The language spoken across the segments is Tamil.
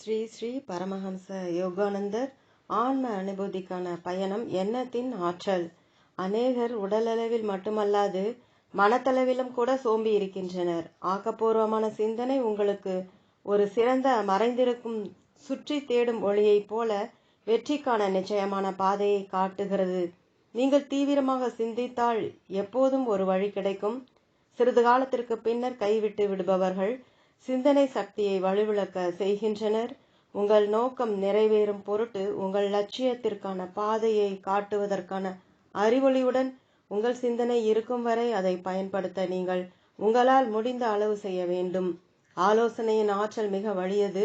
ஸ்ரீ ஸ்ரீ பரமஹம்ச யோகானந்தர் ஆன்ம அனுபூதிக்கான பயணம் எண்ணத்தின் ஆற்றல். அநேகர் உடலளவில் மட்டுமல்லாது மனத்தளவிலும் கூட சோம்பி இருக்கின்றனர். ஆக்கப்பூர்வமான சிந்தனை உங்களுக்கு ஒரு சிறந்த மறைந்திருக்கும் சுற்றி தேடும் ஒளியைப் போல வெற்றிக்கான நிச்சயமான பாதையை காட்டுகிறது. நீங்கள் தீவிரமாக சிந்தித்தால் எப்போதும் ஒரு வழி கிடைக்கும். சிறிது காலத்திற்கு பின்னர் கைவிட்டு விடுபவர்கள் சிந்தனை சக்தியை வலுவிழக்க செய்கின்றனர். உங்கள் நோக்கம் நிறைவேறும் பொருட்டு உங்கள் லட்சியத்திற்கான பாதையை காட்டுவதற்கான அறிவொளியுடன் உங்கள் சிந்தனை இருக்கும் வரை அதை பயன்படுத்த நீங்கள் உங்களால் முடிந்த அளவு செய்ய வேண்டும். ஆலோசனையின் ஆற்றல் மிக வலியது.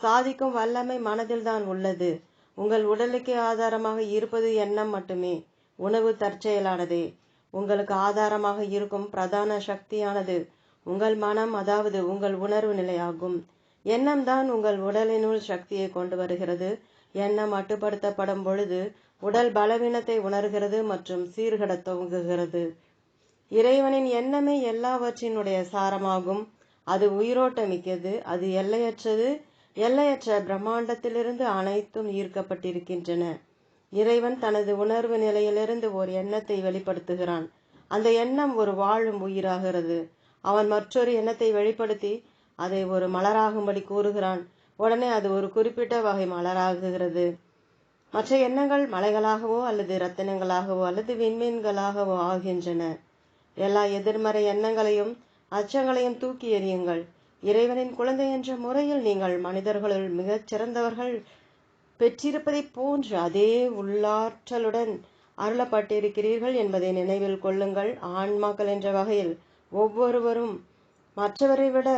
சாதிக்கும் வல்லமை மனதில்தான் உள்ளது. உங்கள் உடலுக்கே ஆதாரமாக இருப்பது எண்ணம் மட்டுமே. உணவு தற்செயலானதே. உங்களுக்கு ஆதாரமாக இருக்கும் பிரதான சக்தியானது உங்கள் மனம் அதாவது உங்கள் உணர்வு நிலையாகும். எண்ணம் தான் உங்கள் உடலினுள் சக்தியை கொண்டு வருகிறது. எண்ணம் மட்டுப்படுத்தப்படும் பொழுது உடல் பலவீனத்தை உணர்கிறது மற்றும் சீர்கட துவங்குகிறது. இறைவனின் எண்ணமே எல்லாவற்றினுடைய சாரமாகும். அது உயிரோட்டமிக்கது. அது எல்லையற்றது. எல்லையற்ற பிரம்மாண்டத்திலிருந்து அனைத்தும் ஈர்க்கப்பட்டிருக்கின்றன. இறைவன் தனது உணர்வு நிலையிலிருந்து ஒரு எண்ணத்தை வெளிப்படுத்துகிறான். அந்த எண்ணம் ஒரு வாழும் உயிராகிறது. அவன் மற்றொரு எண்ணத்தை வெளிப்படுத்தி அதை ஒரு மலராகும்படி கூறுகிறான். உடனே அது ஒரு குறிப்பிட்ட வகை மலராகுகிறது. மற்ற எண்ணங்கள் மலைகளாகவோ அல்லது ரத்தினங்களாகவோ அல்லது விண்மீன்களாகவோ ஆகின்றன. எல்லா எதிர்மறை எண்ணங்களையும் அச்சங்களையும் தூக்கி எறியுங்கள். இறைவனின் குழந்தை என்ற முறையில் நீங்கள் மனிதர்களுள் மிகச் சிறந்தவர்கள் பெற்றிருப்பதைப் போன்று அதே உள்ளாற்றலுடன் அருளப்பட்டிருக்கிறீர்கள் என்பதை நினைவில் கொள்ளுங்கள். ஆன்மாக்கள் என்ற வகையில் ஒவ்வொருவரும் மற்றவரை விட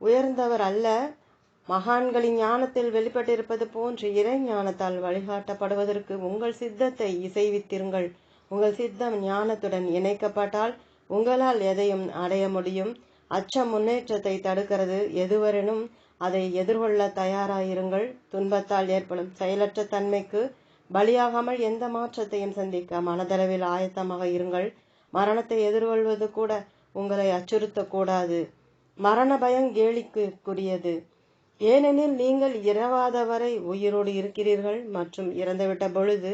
உயர்ந்தவர் அல்ல. மகான்களின் ஞானத்தில் வெளிப்பட்டிருப்பது போன்று இறை ஞானத்தால் வழிகாட்டப்படுவதற்கு உங்கள் சித்தத்தை இசைவித்திருங்கள். உங்கள் சித்தம் ஞானத்துடன் இணைக்கப்பட்டால் உங்களால் எதையும் அடைய முடியும். அச்ச முன்னேற்றத்தை தடுக்கிறது. எதுவரெனும் அதை எதிர்கொள்ள தயாராயிருங்கள். துன்பத்தால் ஏற்படும் செயலற்ற தன்மைக்கு பலியாகாமல் எந்த மாற்றத்தையும் சந்திக்க மனதளவில் ஆயத்தமாக இருங்கள். மரணத்தை எதிர்கொள்வது கூட உங்களை அச்சுறுத்தக்கூடாது. மரண பயம் கேலிக்குரியது. ஏனெனில் நீங்கள் இரவாத வரை உயிரோடு இருக்கிறீர்கள் மற்றும் இறந்துவிட்ட பொழுது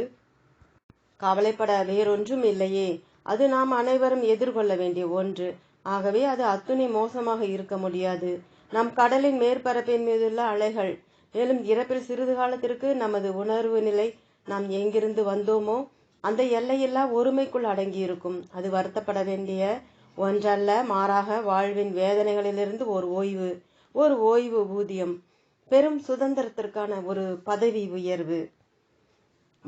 கவலைப்பட வேறொன்றும் இல்லையே. அது நாம் அனைவரும் எதிர்கொள்ள வேண்டிய ஒன்று. ஆகவே அது அத்துணை மோசமாக இருக்க முடியாது. நம் கடலின் மேற்பரப்பின் மீதுள்ள அலைகள் மேலும் இறப்பில் சிறிது காலத்திற்கு நமது உணர்வு நிலை நாம் எங்கிருந்து வந்தோமோ அந்த எல்லையெல்லாம் ஒருமைக்குள் அடங்கியிருக்கும். அது வருத்தப்பட வேண்டிய ஒன்றல்ல மாறாக வாழ்வின் வேதனைகளிலிருந்து ஒரு ஓய்வு. ஒரு ஓய்வு ஊதியம். பெரும் சுதந்திரத்திற்கான ஒரு பதவி உயர்வு.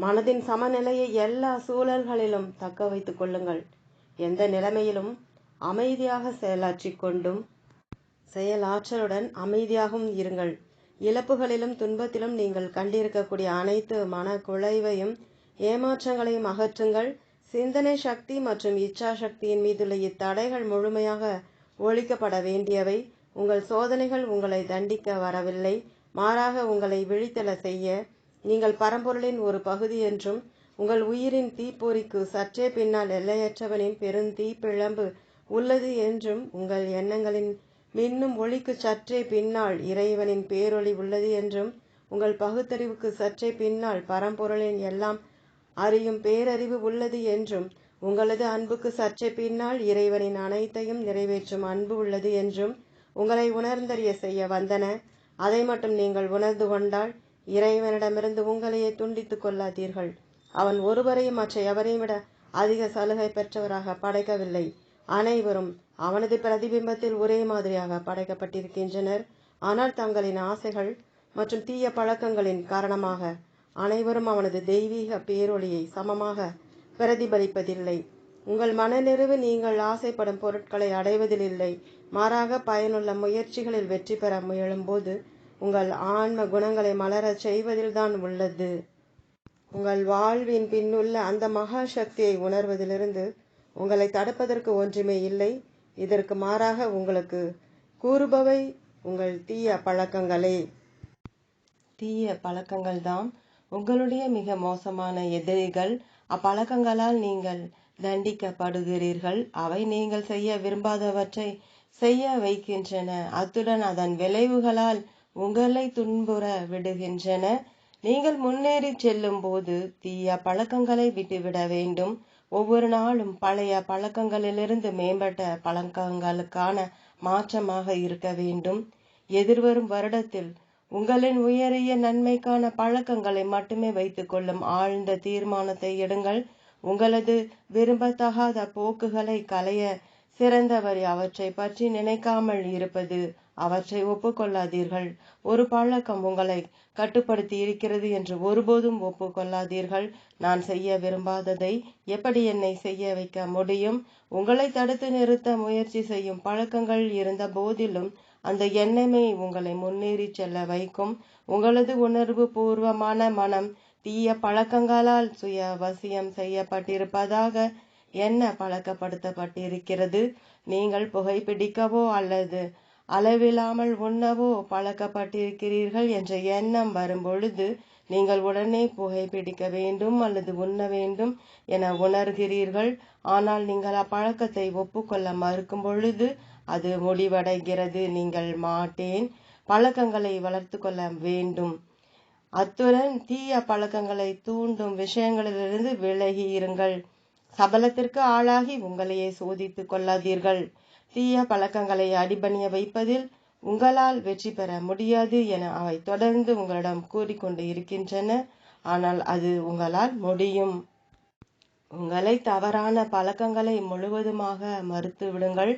மனதின் சமநிலையை எல்லா சூழல்களிலும் தக்க வைத்துக் கொள்ளுங்கள். எந்த நிலைமையிலும் அமைதியாக செயலாற்றி கொண்டும் செயலாற்றலுடன் அமைதியாகவும் இருங்கள். இழப்புகளிலும் துன்பத்திலும் நீங்கள் கண்டிருக்கக்கூடிய அனைத்து மன குழைவையும் ஏமாற்றங்களையும் அகற்றுங்கள். சிந்தனை சக்தி மற்றும் இச்சா சக்தியின் மீதுள்ள இத்தடைகள் முழுமையாக ஒழிக்கப்பட வேண்டியவை. உங்கள் சோதனைகள் உங்களை தண்டிக்க வரவில்லை. மாறாக உங்களை விழித்தல செய்ய. நீங்கள் பரம்பொருளின் ஒரு பகுதி என்றும் உங்கள் உயிரின் தீப்பொறிக்கு சற்றே பின்னால் எல்லையற்றவனின் பெருந்தீப்பிழம்பு உள்ளது என்றும் உங்கள் எண்ணங்களின் மின்னும் ஒளிக்கு சற்றே பின்னால் இறைவனின் பேரொளி உள்ளது என்றும் உங்கள் பகுத்தறிவுக்கு சற்றே பின்னால் பரம்பொருளின் எல்லாம் அறியும் பேரறிவு உள்ளது என்றும் உங்களது அன்புக்கு சற்றே பின்னால் இறைவனின் அனைத்தையும் நிறைவேற்றும் அன்பு உள்ளது என்றும் உங்களை உணர்ந்தறிய செய்ய வந்தன. அதை மட்டும் நீங்கள் உணர்ந்து கொண்டால் இறைவனிடமிருந்து உங்களையே துண்டித்துக் கொள்ளாதீர்கள். அவன் ஒருவரையும் மற்ற எவரையும் விட அதிக சலுகை பெற்றவராக படைக்கவில்லை. அனைவரும் அவனது பிரதிபிம்பத்தில் ஒரே மாதிரியாக படைக்கப்பட்டிருக்கின்றனர். ஆனால் தங்களின் ஆசைகள் மற்றும் தீய பழக்கங்களின் காரணமாக அனைவரும் அவனது தெய்வீக பேரொளியை சமமாக பிரதிபலிப்பதில்லை. உங்கள் மனநிறைவு நீங்கள் ஆசைப்படும் பொருட்களை அடைவதில் இல்லை மாறாக பயனுள்ள முயற்சிகளில் வெற்றி பெற முயலும்போது உங்கள் ஆன்ம குணங்களை மலரச் செய்வதில்தான் உள்ளது. உங்கள் வாழ்வின் பின்னுள்ள அந்த மகா சக்தியை உணர்வதிலிருந்து உங்களை தடுப்பதற்கு ஒன்றுமே இல்லை. இதற்கு மாறாக உங்களுக்கு கூறுபவை உங்கள் தீய பழக்கங்களே. தீய பழக்கங்கள்தான் உங்களுடைய மிக மோசமான எதிரிகள் அப்பழக்கங்களால் நீங்கள் தண்டிக்கப்படுகிறீர்கள். அவை நீங்கள் செய்ய விரும்பாதவற்றை செய்ய வைக்கின்றன. அத்துடன் அதன் விளைவுகளால் உங்களை துன்புற விடுகின்றன. நீங்கள் முன்னேறி செல்லும் போது தீய பழக்கங்களை விட்டுவிட வேண்டும். ஒவ்வொரு நாளும் பழைய பழக்கங்களிலிருந்து மேம்பட்ட பழக்கங்களுக்கான மாற்றமாக இருக்க வேண்டும். எதிர்வரும் வருடத்தில் உங்களின் உயரிய நன்மைக்கான பழக்கங்களை மட்டுமே வைத்துக் கொள்ளும் ஆழ்ந்த தீர்மானத்தை எடுங்கள். உங்களது விரும்பத்தகாத போக்குகளை களைய சிறந்தவர் அவற்றை பற்றி நினைக்காமல் இருப்பது அவற்றை ஒப்புக்கொள்ளாதீர்கள். ஒரு பழக்கம் உங்களை கட்டுப்படுத்தி இருக்கிறது என்று ஒருபோதும் ஒப்புக்கொள்ளாதீர்கள். நான் செய்ய விரும்பாததை எப்படி என்னை செய்ய வைக்க முடியும்? உங்களை தடுத்து நிறுத்த முயற்சி செய்யும் பழக்கங்கள் இருந்த போதிலும் அந்த எண்ணமே உங்களை முன்னேறி செல்ல வைக்கும். உங்களது உணர்வு பூர்வமான மனம் தீய பழக்கங்களால் சுய வசியம் செய்யப்பட்டிருப்பதாக என்ன பழக்கப்படுத்தப்பட்டிருக்கிறது? நீங்கள் புகைப்பிடிக்கவோ அல்லது அளவில்லாமல் உண்ணவோ பழக்கப்பட்டிருக்கிறீர்கள் என்ற எண்ணம் வரும்பொழுது நீங்கள் உடனே புகைப்பிடிக்க வேண்டும் அல்லது உண்ண வேண்டும் என உணர்கிறீர்கள். ஆனால் நீங்கள் அப்பழக்கத்தை ஒப்புக்கொள்ள மறுக்கும் பொழுது அது முடிவடைகிறது. நீங்கள் மாட்டேன். பழக்கங்களை வளர்த்து கொள்ள வேண்டும். அத்துடன் தீய பழக்கங்களை தூண்டும் விஷயங்களிலிருந்து விலகி இருங்கள் சபலத்திற்கு ஆளாகி உங்களையே சோதித்துக் கொள்ளாதீர்கள். தீய பழக்கங்களை அடிபணிய வைப்பதில் உங்களால் வெற்றி பெற முடியாது என அவை தொடர்ந்து உங்களிடம் கூறிக்கொண்டு இருக்கின்றன. ஆனால் அது உங்களால் முடியும். உங்களை தவறான பழக்கங்களை முழுவதுமாக மறுத்து விடுங்கள்.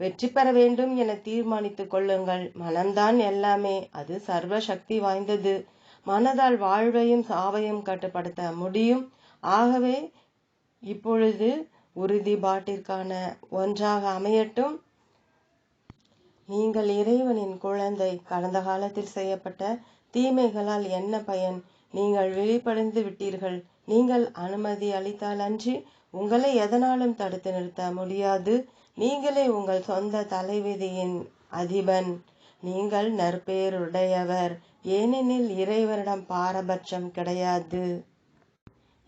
வெற்றி பெற வேண்டும் என தீர்மானித்துக் கொள்ளுங்கள். மனம்தான் எல்லாமே. அது சர்வ சக்தி வாய்ந்தது. மனதால் வாழ்வையும் சாவையும் கட்டுப்படுத்த முடியும். ஆகவே இப்பொழுது உறுதிபாட்டிற்கான ஒன்றாக அமையட்டும். நீங்கள் இறைவனின் குழந்தை. கடந்த காலத்தில் செய்யப்பட்ட தீமைகளால் என்ன பயன்? நீங்கள் வெளிப்படைந்து விட்டீர்கள். நீங்கள் அனுமதி அளித்தால் அன்றி உங்களை எதனாலும் தடுத்து நிறுத்த முடியாது. நீங்களே உங்கள் சொந்த தலைவிதியின் அதிபன். நீங்கள் நற்பேருடையவர். ஏனெனில் இறைவனிடம் பாரபட்சம் கிடையாது.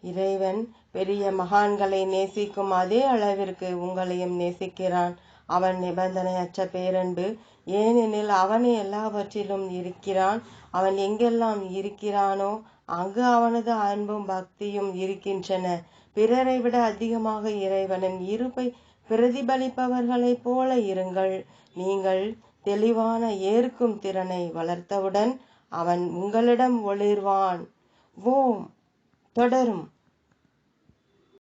இறைவன் பெரிய மகான்களை நேசிக்கும் அதே அளவிற்கு உங்களையும் நேசிக்கிறான். அவன் நிபந்தனையற்ற பேரன்பு. ஏனெனில் அவன் எல்லாவற்றிலும் இருக்கிறான். அவன் எங்கெல்லாம் இருக்கிறானோ அங்கு அவனது அன்பும் பக்தியும் இருக்கின்றன. பிறரை விட அதிகமாக இறைவனின் இருப்பை பிரதிபலிப்பவர்களைப் போல இருங்கள். நீங்கள் தெளிவான ஏற்கும் திறனை வளர்த்தவுடன் அவன் உங்களிடம் ஒளிர்வான். ஓம். தொடரும்.